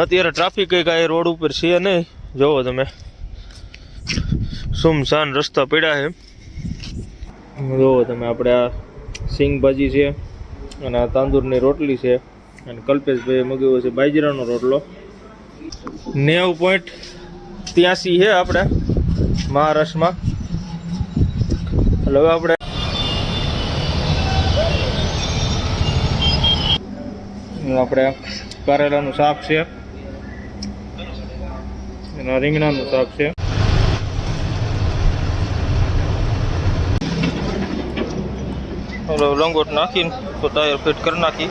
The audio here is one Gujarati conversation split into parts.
અત્યારે ટ્રાફિક કઈ રોડ ઉપર છે નહીં. જોવો તમે. સુમસાન રસ્તા પડ્યા છે. જોવો તમે, આપણે આ સિંગ ભાજી છે અને આ તાંદૂરની રોટલી છે અને કલ્પેશભાઈ મગાવ્યો છે બાજરાનો રોટલો. નેવું પોઈન્ટ ત્યાસી છે આપણે, મહારાષ્ટ્રમાં. એટલે હવે આપણે આપણે કારેલાનું શાક છે. એના રીંગણાનું શાક છે. ઓલો લંગોટ નાખીને તો ટાયર ફિટ કરી નાખી.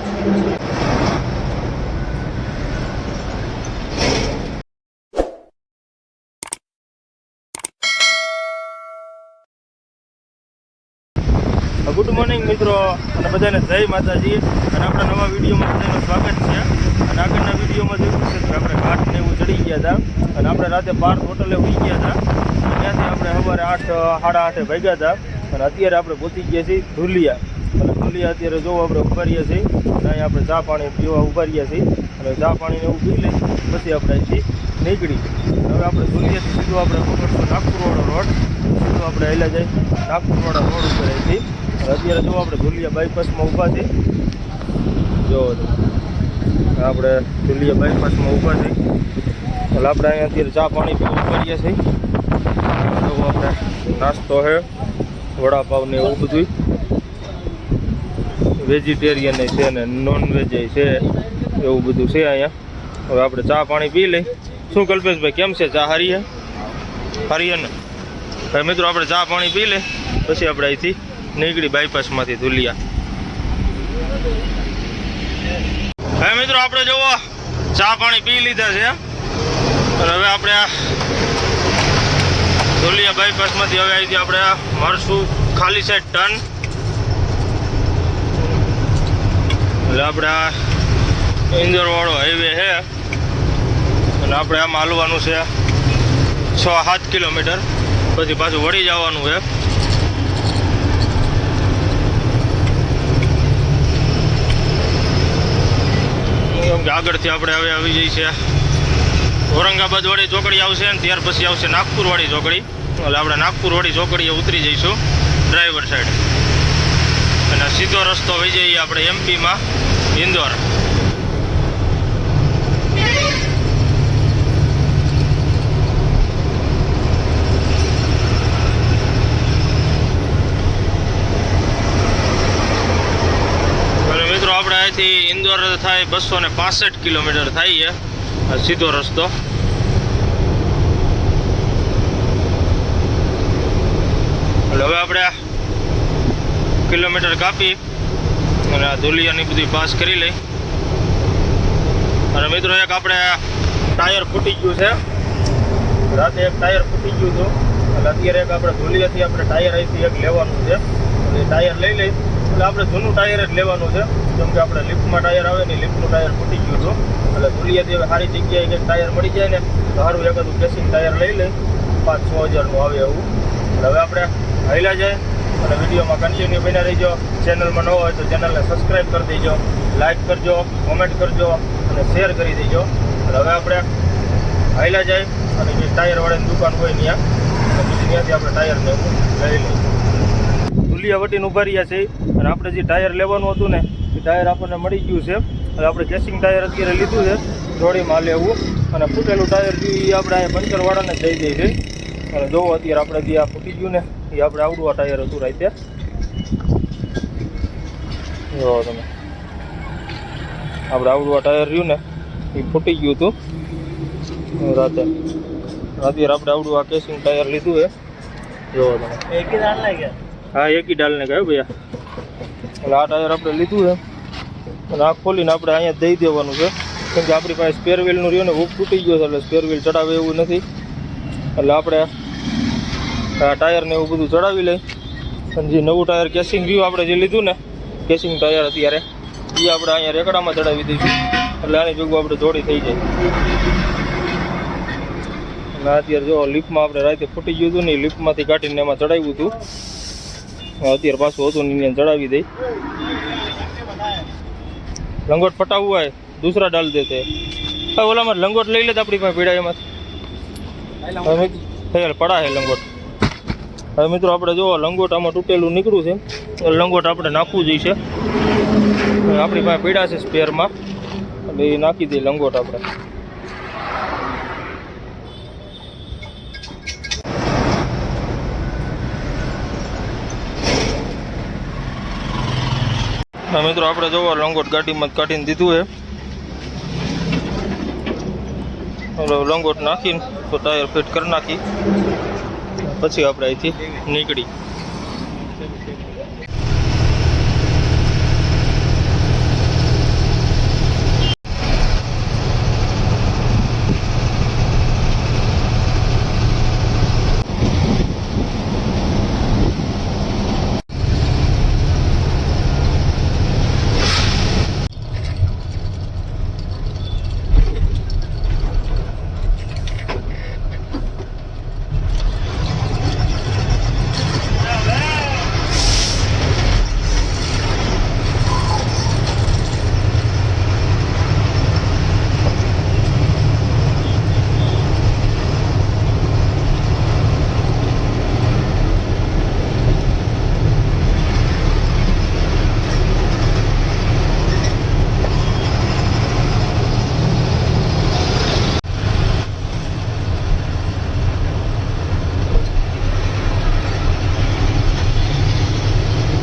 ગુડ મોર્નિંગ મિત્રો અને બધાને જય માતાજી. અને આપણા નવા વિડીયોમાં બધાનું સ્વાગત છે. અને આગળના વિડીયોમાં જોયું છે કે આપણે ઘાટને એવું ચડી ગયા હતા. અને આપણે રાતે બાર હોટલે ઉઈ ગયા હતા. ત્યાંથી આપણે સવારે આઠ, સાડા આઠે ભાગ્યા હતા. અને અત્યારે આપણે પહોંચી ગયા છીએ ધુલિયા. અને ધુલિયા અત્યારે જો આપણે ઉભારીએ છીએ. અને અહીં આપણે ચા પાણી પીવા ઊભા રહ્યા છીએ. અને ચા પાણીને એવું પી લઈ પછી આપણે અહીંથી નીકળી. હવે આપણે ધુલિયાથી સીધું આપણે પકડશું નાગપુરવાળો રોડ. સીધું આપણે હેલા જાય નાગપુરવાળા રોડ ઉપર અહીંથી. અત્યારે જો આપણે ધુલિયા બાયપાસમાં ઊભા છીએ. જો આપણે ચુલીએ બાયપાસમાં ઊભા થઈ એટલે આપણે અહીંયા અત્યારે ચા પાણી પીવું કરીએ છીએ. તો આપણે નાસ્તો છે, વડાપાવ ને એવું બધું વેજીટેરિયન છે ને નોન વેજ છે, એવું બધું છે અહીંયા. હવે આપણે ચા પાણી પી લઈ. શું કલ્પેશભાઈ, કેમ છે? ચા હારી છે? હારી ને? ભાઈ મિત્રો, આપણે ચા પાણી પી લઈ, પછી આપણે અહીંથી નીકળી બાયપાસમાંથી ધુલિયા હવે મિત્રો આપણે જુઓ ચા પાણી પી લીધા છે. હવે આપણે ધોલિયા બાયપાસમાંથી હવે અહીંથી આપણે આ મારશું ખાલી સાઈડ ટન. એટલે આપણે આ ઇન્દોરવાળો હાઈવે છે. અને આપણે આમાં હાલવાનું છે છ સાત કિલોમીટર. પછી પાછું વળી જવાનું છે. કેમ કે આગળથી આપણે હવે આવી જઈ છે ઔરંગાબાદ વાળી ચોકડી આવશે ને ત્યાર પછી આવશે નાગપુર વાળી ચોકડી. એટલે આપણે નાગપુર વાળી ચોકડીએ ઉતરી જઈશું ડ્રાઈવર સાઈડ. અને સીધો રસ્તો વહી જઈએ આપણે એમપીમાં ઇન્દોર અને અહીંથી ઇન્દોર થાય બસો ને પાસઠ કિલોમીટર થાય છે. સીધો રસ્તો. એટલે હવે આપણે કિલોમીટર કાપી અને આ ધુલિયાની બધી પાસ કરી લઈ. અને મિત્રો, એક આપણે ટાયર ફૂટી ગયું છે. રાતે એક ટાયર ફૂટી ગયું હતું. એટલે અત્યારે એક આપણે ધુલિયાથી આપણે ટાયર અહીંથી એક લેવાનું છે. એટલે ટાયર લઈ લઈ. એટલે આપણે જૂનું ટાયર જ લેવાનું છે. જેમ કે આપણે લિફ્ટમાં ટાયર આવે ને લિફ્ટનું ટાયર ફૂટી ગયું હતું. એટલે ધુલિયાથી હવે સારી જગ્યાએ કંઈક ટાયર મળી જાય ને, તો સારું એક હતું કેસિંગ ટાયર લઈ લે પાંચ છ હજારનું આવે એવું. એટલે હવે આપણે હાઈલા જાય અને વિડીયોમાં કન્ટિન્યુ બન્યા રહીજો. ચેનલમાં ન હોય તો ચેનલને સબસ્ક્રાઈબ કરી દેજો લાઇક કરજો કોમેન્ટ કરજો અને શેર કરી દેજો. એટલે હવે આપણે હાઈલા જાય અને જે ટાયરવાળાની દુકાન હોય ત્યાં ત્યાંથી આપણે ટાયરને લઈ લઈએ. ધુલિયા વટીને ઊભા રહ્યા છે. અને આપણે જે ટાયર લેવાનું હતું ને, એ ટાયર આપણને મળી ગયું છે. એટલે આપણે કેસિંગ ટાયર અત્યારે લીધું છે. જોડીમાં લેવું. અને ફૂટેલું ટાયર જે આપણે અહીંયા પંચરવાળાને જઈ દઈ દઈએ છે. અને જોવો અત્યારે આપણે જે આ ફૂટી ગયું ને, એ આપણે આવડું આ ટાયર હતું રાતે. જોવો તમે. આપણે આવડું આ ટાયર રહ્યું ને, એ ફૂટી ગયું હતું. રાતે. અત્યારે આપણે આવડું આ કેસિંગ ટાયર લીધું છે. જોવો તમે. હા, એકી ડાલને ગયો ભાઈ એટલે આ ટાયર આપણે લીધું છે. અને આ ખોલીને આપણે અહીંયા દઈ દેવાનું છે. કેમ કે આપણી પાસે સ્પેર વ્હીલનું રહ્યું ને હુક તૂટી ગયો છે, એટલે સ્પેર વ્હીલ ચડાવે એવું નથી. એટલે આપણે આ ટાયરને એવું બધું ચડાવી લઈ. અને જે નવું ટાયર કેસિંગ રહ્યું આપણે જે લીધું ને કેસિંગ ટાયર અત્યારે એ આપણે અહીંયા રેકડામાં ચડાવી દઈશું એટલે આની ભેગું આપણે જોડી થઈ જાય અને અત્યારે જો લિફ્ટમાં આપણે રાતે ફૂટી ગયું હતું ને લિફ્ટમાંથી કાઢીને એમાં ચડાવ્યું હતું. અત્યારે પાછું હતું ને ચડાવી દઈ. લંગોટ ફટાવવું હોય, દૂસરા ડાલ દેતે ઓલામાં લંગોટ લઈ લે આપણી પાસે પીડા એમાં પડા છે લંગોટ. હવે મિત્રો આપણે જો લંગોટ આમાં તૂટેલું નીકળ્યું છે લંગોટ આપણે નાખવું જોઈએ આપણી પાસે પીડા છે સ્પેરમાં એટલે એ નાખી દઈએ લંગોટ આપણે. મિત્રો, આપણે જોવો, લંગોટ ગાડીમાં કાઢીને દીધું છે. લંગોટ નાખીને તો ટાયર ફિટ કરી નાખી. પછી આપણે અહીંથી નીકળી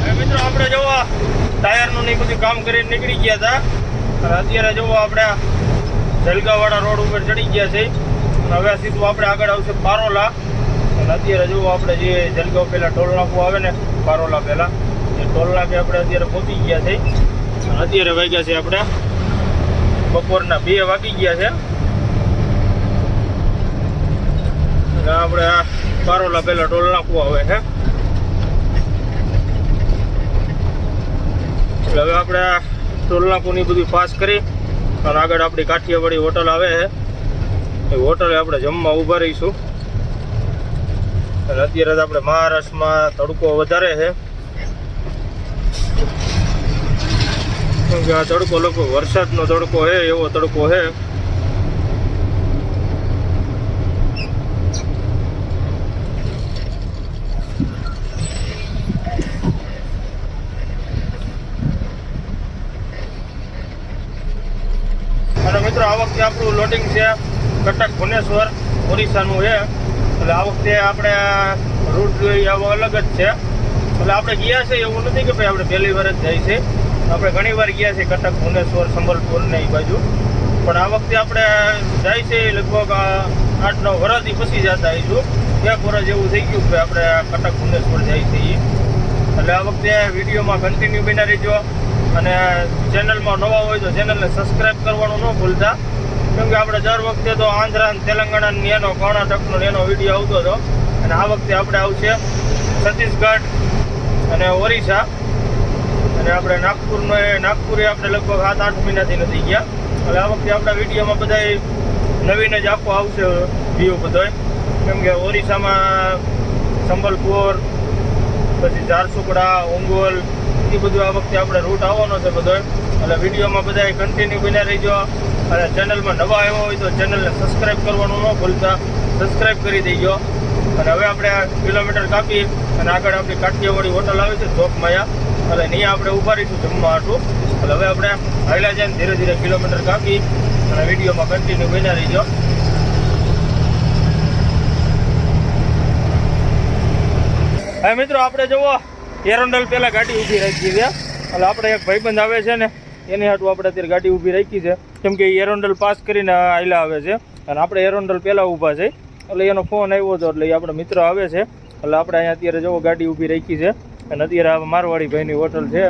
હવે મિત્રો આપણે જોવો ટાયરનું ને એ બધું કામ કરીને નીકળી ગયા હતા. અત્યારે જોવો આપણે જલગાવાળા રોડ ઉપર ચડી ગયા છે. અને હવે સીધું આપણે આગળ આવશે પારોલા અને અત્યારે જોવો આપણે જે જલગાવ પહેલાં ટોલ નાકું આવે ને પારોલા પહેલાં એ ટોલ નાકે આપણે અત્યારે પહોંચી ગયા છે. અને અત્યારે વાગ્યા છે આપણે બપોરના બે વાગી ગયા છે. આપણે પારોલા પહેલાં ટોલ નાકું આવે છે. હવે આપણે આ ટોલનાકુની બધું પાસ કરી અને આગળ આપણી કાઠિયાવાડી હોટલ આવે છે. એ હોટલે આપણે જમવા ઊભા રહીશું. અને અત્યારે આપણે મહારાષ્ટ્રમાં તડકો વધારે છે. કેમ કે આ તડકો લોકો વરસાદનો તડકો છે, એવો તડકો છે અને મિત્રો આ વખતે છે કટક ભુવનેશ્વર, ઓરિસ્સાનું છે એટલે આ વખતે આપણે રૂટ આવો અલગ જ છે. એટલે આપણે ગયા છે એવું નથી કે ભાઈ આપણે પહેલી વાર જ જાય છે. આપણે ઘણી વાર ગયા છે કટક, ભુવનેશ્વર, સંબલપુર ને એ બાજુ. પણ આ વખતે આપણે જાય છે લગભગ આઠ, નવ વર્ષથી પછી જતા આવીશું. એક વર્ષ એવું થઈ ગયું કે આપણે કટક, ભુવનેશ્વર જાય છે. એટલે આ વખતે વિડીયોમાં કન્ટિન્યુ બના રહેજો. અને ચેનલમાં નવા હોય તો ચેનલને સબસ્ક્રાઇબ કરવાનું ન ભૂલતા. કેમ કે આપણે દર વખતે તો આંધ્રા તેલંગાણા એનો કર્ણાટકનો એનો વીડિયો આવતો હતો. અને આ વખતે આપણે આવશે છત્તીસગઢ અને ઓરિસ્સા. અને આપણે નાગપુરનો એ નાગપુરે આપણે લગભગ સાત, આઠ મહિનાથી નથી ગયા. એટલે આ વખતે આપણા વિડીયોમાં બધા નવીન જ આખો આવશે વ્યૂ બધો કેમ કે ઓરિસ્સામાં સંબલપુર, પછી ઝારસુકડા, ઓંગોલ, એ બધું આ વખતે આપણે રૂટ આવવાનો છે બધો એટલે વિડીયોમાં બધા કન્ટિન્યુ બન્યા રહીજો. અને ચેનલમાં નવા આવ્યા હોય તો ચેનલને સબસ્ક્રાઈબ કરવાનું ન ભૂલતા. સબસ્ક્રાઈબ કરી દેજો. અને હવે આપણે કિલોમીટર કાપી અને આગળ આપણી કાઠિયાવાડી હોટલ આવે છે ચોક માયા એટલે અહીંયા આપણે ઊભા રહીશું જમવા હાટું. એટલે હવે આપણે હાલ્યા જાય ધીરે ધીરે કિલોમીટર કાપી અને વિડીયોમાં કન્ટિન્યુ બન્યા રહીજો. હવે મિત્રો, આપણે જુઓ, એરોન્ડલ પહેલાં ગાડી ઊભી રાખી છે. એટલે આપણે એક ભાઈબંધ આવે છે ને એની હાટું આપણે અત્યારે ગાડી ઊભી રાખી છે. કેમ કે એરોન્ડલ પાસ કરીને આયલા આવે છે. અને આપણે એરોન્ડલ પહેલાં ઊભા છે. એટલે એનો ફોન આવ્યો હતો એટલે એ આપણો મિત્ર આવે છે. એટલે આપણે અહીંયા અત્યારે જવો ગાડી ઊભી રાખી છે. અને અત્યારે મારવાડી ભાઈની હોટલ છે.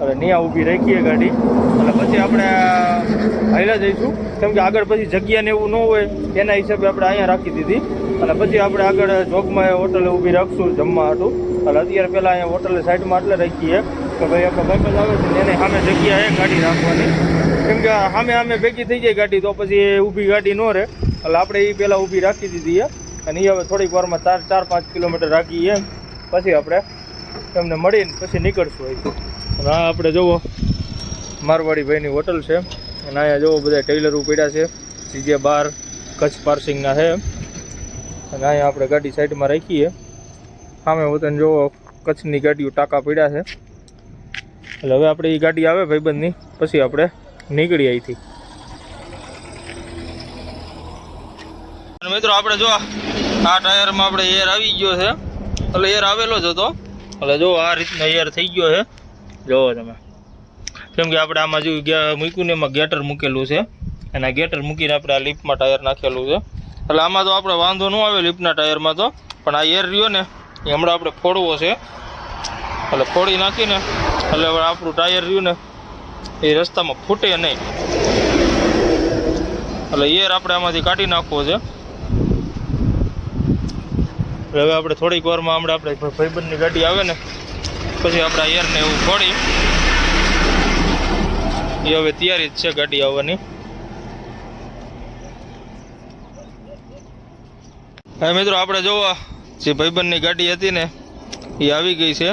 એટલે ત્યાં ઊભી રાખીએ ગાડી. એટલે પછી આપણે હાઈલા જઈશું. કેમ કે આગળ પછી જગ્યા ને એવું ન હોય એના હિસાબે આપણે અહીંયા રાખી દીધી. અને પછી આપણે આગળ જોગમાં હોટલે ઊભી રાખશું, જમવા હતું એટલે અત્યારે પહેલાં અહીંયા હોટલે સાઈડમાં એટલે રાખીએ. કે ભાઈ આપણો ભાઈબંધ આવે છે એને સામે જગ્યા એ ગાડી રાખવાની. કેમ કે સામે સામે ભેગી થઈ જાય ગાડી, તો પછી ઊભી ગાડી ન રહે. એટલે આપણે એ પહેલાં ઊભી રાખી દીધી અને એ હવે થોડીક વારમાં ચાર ચાર, પાંચ કિલોમીટર રાખીએ પછી આપણે એમને મળીને પછી નીકળશું અહીંથી. અને આ આપણે જુઓ મારવાડી ભાઈની હોટલ છે. અને અહીંયા જુઓ બધા ટેલરો પડ્યા છે. જીજે બાર કચ્છ પાર્સિંગના છે. અને અહીંયા આપણે ગાડી સાઈડમાં રાખીએ. સામે વતન જુઓ કચ્છની ગાડીઓ ટાંકા પડ્યા છે. એટલે હવે આપણે એ ગાડી આવે ભાઈબંધની, પછી આપણે નીકળી અહીંથી. મિત્રો આપણે જો આ ટાયરમાં આપણે એર આવી ગયો છે. એટલે એર આવેલો જ હતો. એટલે જો આ રીતનો એર થઈ ગયો છે. જોવો તમે. કેમ કે આપણે આમાં જો મૂક્યું ને એમાં ગેટર મૂકેલું છે. અને ગેટર મૂકીને આપણે આ લિફ્ટમાં ટાયર નાખેલું છે. એટલે આમાં તો આપણે વાંધો ન આવે લિફ્ટના ટાયરમાં તો. પણ આ એર રહ્યો ને, એ હમણાં આપણે ફોડવો છે. એટલે ફોડી નાખીને, એટલે હવે આપણું ટાયર રહ્યું ને, એ રસ્તામાં ફૂટે નહીં. એટલે એર આપણે આમાંથી કાઢી નાખવો છે. હવે આપણે થોડીક વારમાં હમણાં આપણે ભાઈબંધની ગાડી આવે ને પછી આપણે એરને એવું ફોડી એ હવે તૈયારી જ છે ગાડી આવવાની. હવે મિત્રો, આપણે જોવા જે ભાઈબંધની ગાડી હતી ને, એ આવી ગઈ છે.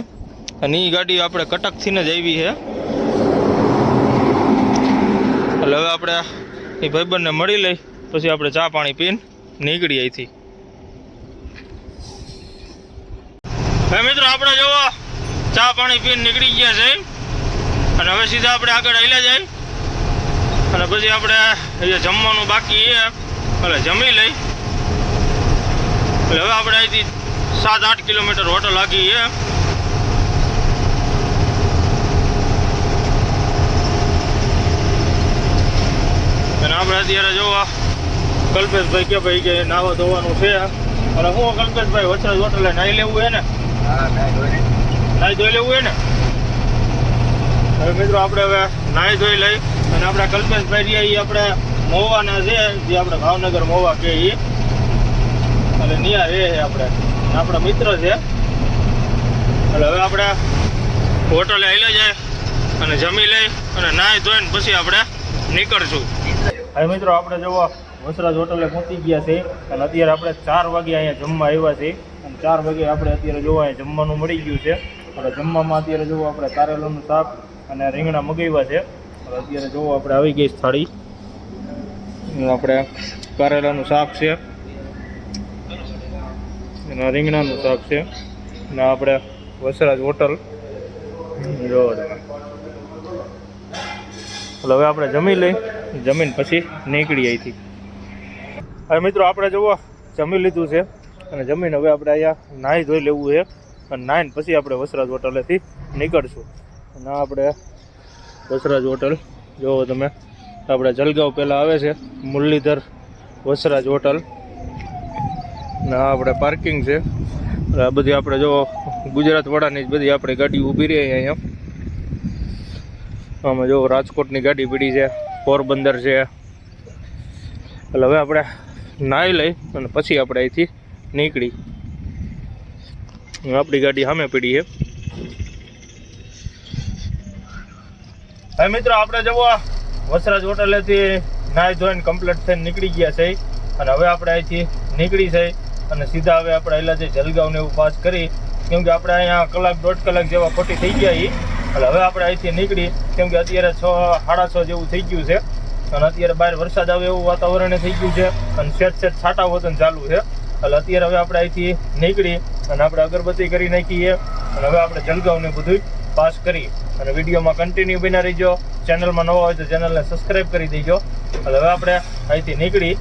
અને એ ગાડી આપણે કટકથી જ આવી છે. એટલે હવે આપણે એ ભાઈબંધને મળી લઈ, પછી આપણે ચા પાણી પીને નીકળી અહીંથી. હવે મિત્રો, આપણે જોવો ચા પાણી પીને નીકળી ગયા છે. અને હવે સીધા આપણે આગળ હાલ્યા જાય. અને પછી આપણે જમવાનું બાકી એ એટલે જમી લઈ. એટલે હવે આપણે અહીંથી સાત આઠ કિલોમીટર હોટલ આગી છે. અને આપણે અત્યારે જોવા કલ્પેશભાઈ કે ભાઈ કે નાવા ધોવાનું છે. અને હું કલ્પેશભાઈ વચરાજ હોટલે નાહી લેવું છે ને? નાહી ધોઈ લેવું હોય ને? હવે મિત્રો આપણે હવે નાહી ધોઈ લઈ અને આપણે કલ્પેશભાઈ રહ્યા એ આપણે મોવાના છે, જે આપણે ભાવનગર મોવા કે એ એટલે નિયા રે છે આપણે. આપણા મિત્ર છે. એટલે હવે આપણે હોટલે આવેલા જાય અને જમી લઈ અને નાહી ધોઈને પછી આપણે નીકળશું. હવે મિત્રો આપણે જોવા વસરાજ હોટલે પહોંચી ગયા છે અને અત્યારે આપણે ચાર વાગે અહીંયા જમવા આવ્યા છે. અને ચાર વાગે આપણે અત્યારે જોવા, અહીંયા જમવાનું મળી ગયું છે. અને જમવામાં અત્યારે જોવો આપણે કારેલાનું શાક અને રીંગણા મગાવ્યા છે. અત્યારે જોવો આપણે આવી ગઈ થાળી આપણે કારેલાનું શાક છે. અને રીંગણાનું શાક છે. અને આપણે વસરાજ હોટલ. જોવો એટલે હવે આપણે જમી લઈ, જમીન પછી નીકળી અહીંથી હવે મિત્રો, આપણે જુઓ જમી લીધું છે. અને જમીન હવે આપણે અહીંયા નાહી ધોઈ લેવું છે. અને નાહીને પછી આપણે વસરાજ હોટલેથી નીકળશું. અને આપણે વસરાજ હોટલ, જુઓ તમે, આપણે જલગાંવ પહેલાં આવે છે, મુરલીધર વસરાજ હોટલ. ને આપણે પાર્કિંગ છે. આ બધી આપણે જો ગુજરાત વાળાની જ બધી આપણી ગાડી ઊભી રહી અહીંયા. આમાં જો રાજકોટની ગાડી પડી છે, પોરબંદર છે. એટલે હવે આપણે નાહી લઈ અને પછી આપણે અહીંથી નીકળી. આપણી ગાડી સામે પડી છે. મિત્રો, આપણે જવો વસરાજ હોટલેથી નાહી ધોઈને કમ્પ્લીટ થઈને નીકળી ગયા છે. અને હવે આપણે અહીંથી નીકળી છે અને સીધા હવે આપણે એટલે જે જલગાંવને એવું પાસ કરી, કેમ કે આપણે અહીંયા કલાક દોઢ કલાક જેવા ખોટી થઈ ગયા ઈ. એટલે હવે આપણે અહીંથી નીકળી, કેમ કે અત્યારે છ, સાડા છ જેવું થઈ ગયું છે. અને અત્યારે બહાર વરસાદ આવે એવું વાતાવરણ થઈ ગયું છે. અને સેટ સેટ છાંટા વતન ચાલુ છે. એટલે અત્યારે હવે આપણે અહીંથી નીકળી અને આપણે અગરબત્તી કરી નાખીએ અને હવે આપણે જલગાવને બધું પાસ કરી અને વિડીયોમાં કન્ટિન્યુ બના રહીજો. ચેનલમાં નવા હોય તો ચેનલને સબસ્ક્રાઈબ કરી દેજો. એટલે હવે આપણે અહીંથી નીકળી.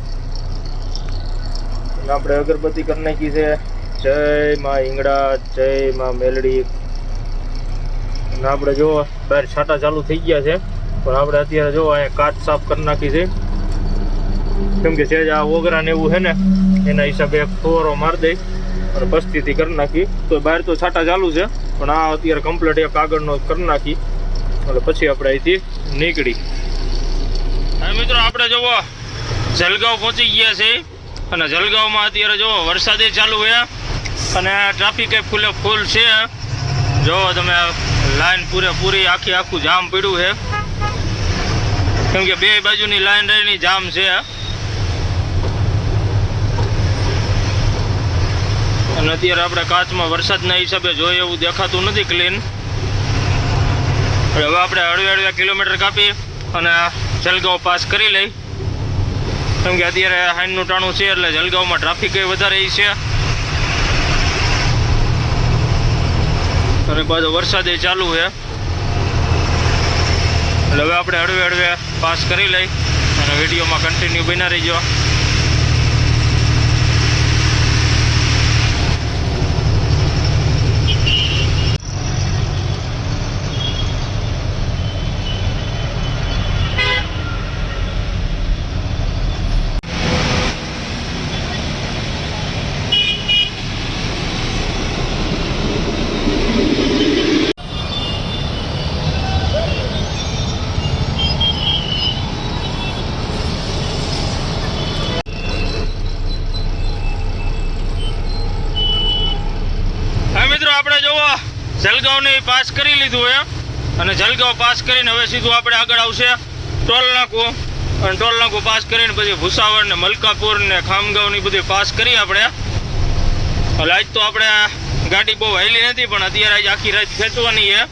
અને આપણે અગરબત્તી કરી નાખી છે. જય માં ઈંગડા જય માં મેલડી. અને આપણે જો બહાર છાંટા ચાલુ થઈ ગયા છે. પણ આપણે અત્યારે જો અહીંયા કાચ સાફ કરી નાખી છે. કેમ કે છે આ ઓગરા ને એવું છે ને, એના હિસાબે એક ફોરો મારી દઈ અને પસ્તીથી કરી નાખી. તો બહાર તો છાંટા ચાલુ છે, પણ આ અત્યારે કમ્પ્લીટ એક આગળનો કરી નાખી. એટલે પછી આપણે અહીંથી નીકળી. મિત્રો, આપણે જુઓ, જલગાંવ પહોંચી ગયા છે. અને જલગાંવમાં અત્યારે જુઓ, વરસાદે ચાલુ છે. અને ટ્રાફિક ફૂલે ફૂલ છે. જો તમે લાઈન પૂરેપૂરી આખી આખું જામ પડ્યું છે. કેમ કે બે બાજુની લાઈન રહીની જામ છે. અને અત્યારે આપણે કાચમાં વરસાદના હિસાબે જોઈએ એવું દેખાતું નથી ક્લીન હવે આપણે હળવે હળવે કિલોમીટર કાપી અને જલગાંવ પાસ કરી લઈ. કેમ કે અત્યારે હાઈનનું ટાણું છે એટલે જલગાંવમાં ટ્રાફિક વધારે છે. અને પાછો વરસાદ ચાલુ છે. એટલે હવે આપણે હળવે હળવે પાસ કરી લઈ અને વિડીયોમાં કન્ટિન્યુ બના રહીજો હા મિત્રો આપણે જોવો જલગાંવની પાસ કરી લીધું છે અને જલગાંવ પાસ કરીને હવે સીધું આપણે આગળ આવશે ટોલ નાકું. અને ટોલ નાકું પાસ કરીને પછી ભૂસાવળ ને મલકાપુર ને ખામગાંવની બધી પાસ કરી આપણે. એટલે આજ તો આપણે ગાડી બહુ હાલી નથી, પણ અત્યારે આજ આખી રાત ખેંચવાની છે.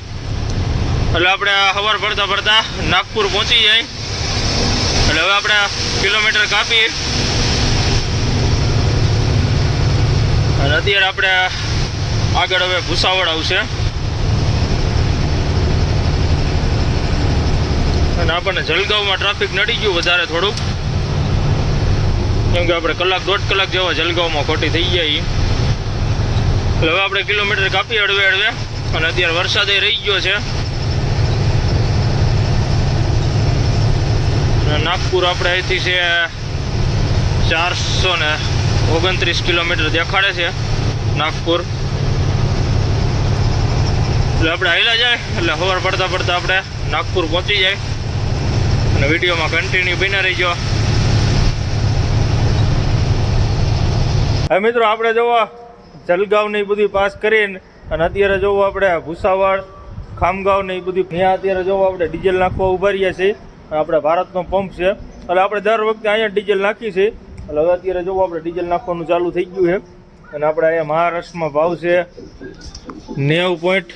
એટલે આપણે સવાર પડતા પડતા નાગપુર પહોંચી જાય. એટલે હવે આપણે કિલોમીટર કાપી. અને અત્યારે આપણે આગળ હવે ભૂસાવળ આવશે. અને આપણને જલગાંવમાં ટ્રાફિક નડી ગયું વધારે થોડુંક. કેમ કે આપણે કલાક દોઢ કલાક જેવા જલગાંવમાં ખોટી થઈ જાય એટલે હવે આપણે કિલોમીટર કાપી હળવે હળવે અને અત્યારે વરસાદ રહી ગયો છે. નાગપુર આપણે અહીંથી છે ચારસો ને ઓગણત્રીસ કિલોમીટર દેખાડે છે નાગપુર. એટલે આપણે હાલ્યા જાય, એટલે સવાર પડતા પડતા આપણે નાગપુર પહોંચી જાય. અને વિડીયોમાં કન્ટિન્યુ બના રહીજો. હવે મિત્રો આપણે જોવો જલગાંવ ને એ બધી પાસ કરીને અને અત્યારે જોવો આપણે ભૂસાવાડ ખામગાંવ ને એ બધી ત્યાં અત્યારે જોવો આપણે ડીઝલ નાખવા ઊભા રહ્યા છીએ. આપણે ભારતનો પંપ છે. એટલે આપણે દર વખતે અહીંયા ડીઝલ નાખીએ છીએ. એટલે હવે અત્યારે જોવો આપણે ડીઝલ નાખવાનું ચાલુ થઈ ગયું છે. અને આપણે અહીંયા મહારાષ્ટ્રમાં ભાવ છે નેવું પોઈન્ટ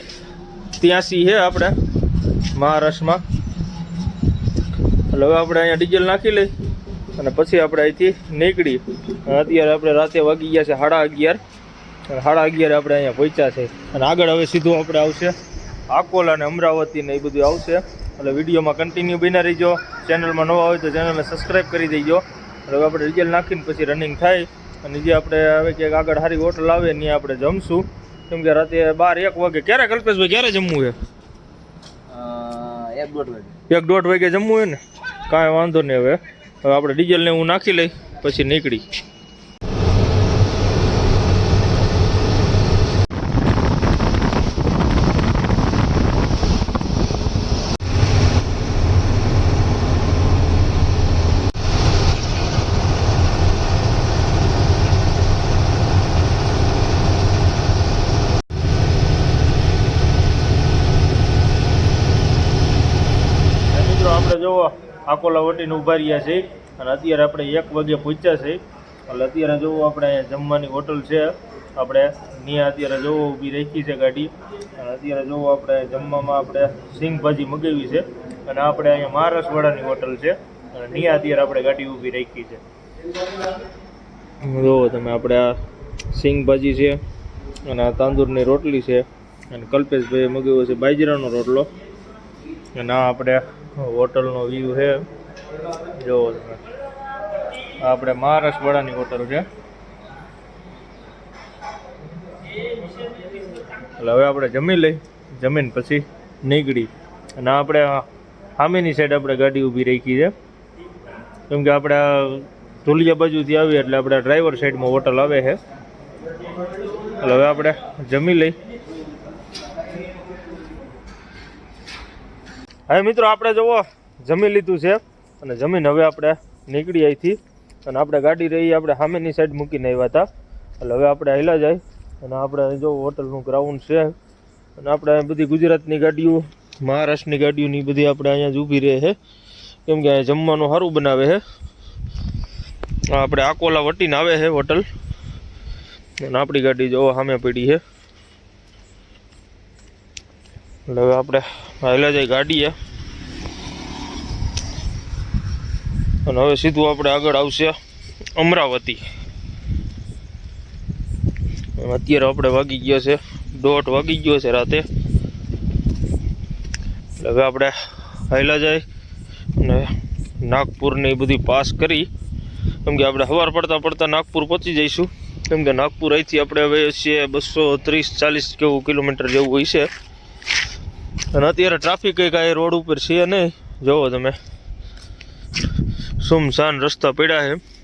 ત્યાંસી છે આપણે મહારાષ્ટ્રમાં. એટલે હવે આપણે અહીંયા ડીઝલ નાખી લઈ અને પછી આપણે અહીંથી નીકળી. અત્યારે આપણે રાતે વાગી ગયા છે સાડા અગિયાર. સાડા અગિયાર આપણે અહીંયા પહોંચ્યા છે. અને આગળ હવે સીધું આપણે આવશે આકોલા અને અમરાવતી ને એ બધું આવશે. એટલે વિડીયોમાં કન્ટિન્યુ બના રહીજો. ચેનલમાં નવા હોય તો ચેનલને સબસ્ક્રાઈબ કરી દેજો. એટલે હવે આપણે ડીઝલ નાખીને પછી રનિંગ થાય. અને જે આપણે હવે ક્યાંક આગળ સારી હોટલ આવે ત્યાં આપણે જમશું. કેમ કે રાતે બાર એક વાગે. ક્યારે કલ્પેશભાઈ ક્યારે જમવું છે? એક દોઢ વાગે. એક દોઢ વાગે જમવું હોય ને? કાંઈ વાંધો નહીં હવે. હવે આપણે ડીઝલને હું નાખી લઈ પછી નીકળી અને મિત્રો આપણે જોવો આકોલા વટીને ઊભા રહ્યા છે. અને અત્યારે આપણે એક વાગે પહોંચ્યા છે. એટલે અત્યારે જોવો આપણે જમવાની હોટલ છે, આપણે ત્યાં અત્યારે જોવો ઊભી રાખી છે ગાડી. અને અત્યારે જોવો આપણે જમવામાં આપણે સિંગ ભાજી મગાવી છે. અને આપણે અહીંયા મહારાષ્ટ્રવાળાની હોટલ છે. અને ત્યાં અત્યારે આપણે ગાડી ઊભી રાખી છે. જોવો તમે, આપણે આ સિંગ ભાજી છે, અને આ તાંદૂરની રોટલી છે. અને કલ્પેશભાઈએ મગાવ્યો છે બાજરાનો રોટલો. આ આપણે હોટલનો વ્યૂ છે. જોવો તમે આપણે મહારાષ્ટ્રવાળાની હોટલ છે. એટલે હવે આપણે જમી લઈ, જમીન પછી નીકળી. અને આપણે સામેની સાઈડ આપણે ગાડી ઊભી રાખી છે. કેમ કે આપણે ધુલિયા બાજુથી આવીએ એટલે આપણે ડ્રાઈવર સાઈડમાં હોટલ આવે છે. એટલે હવે આપણે જમી લઈ હવે મિત્રો આપણે જુઓ, જમી લીધું છે અને જમીન હવે આપણે નીકળી અહીંથી અને આપણે ગાડી રહી, આપણે સામેની સાઈડ મૂકીને આવ્યા હતા. એટલે હવે આપણે હેલા જાય અને આપણે જો હોટલનું ગ્રાઉન્ડ છે. અને આપણે બધી ગુજરાતની ગાડીઓ, મહારાષ્ટ્રની ગાડીઓની બધી આપણે અહીંયા જ ઊભી રહે છે. કેમ કે અહીંયા જમવાનું સારું બનાવે છે. આપણે આકોલા વટીને આવે છે હોટલ. અને આપણી ગાડી જો સામે પડી છે. એટલે હવે આપણે હાલ્યા જાય ગાડીએ. અને હવે સીધું આપણે આગળ આવશે અમરાવતી. અત્યારે આપણે વાગી ગયો છે, દોઢ વાગી ગયો છે રાતે. એટલે હવે આપણે હાયલા જાય અને નાગપુરની બધી પાસ કરી. કેમ કે આપણે સવાર પડતા પડતા નાગપુર પહોંચી જઈશું. કેમ કે નાગપુર અહીંથી આપણે હવે છીએ બસો ત્રીસ ચાલીસ કેવું કિલોમીટર જેવું હોય છે. અને અત્યારે ટ્રાફિક કંઈ રોડ ઉપર છે નહીં. જોવો તમે. સુમસાન રસ્તા પડ્યા છે.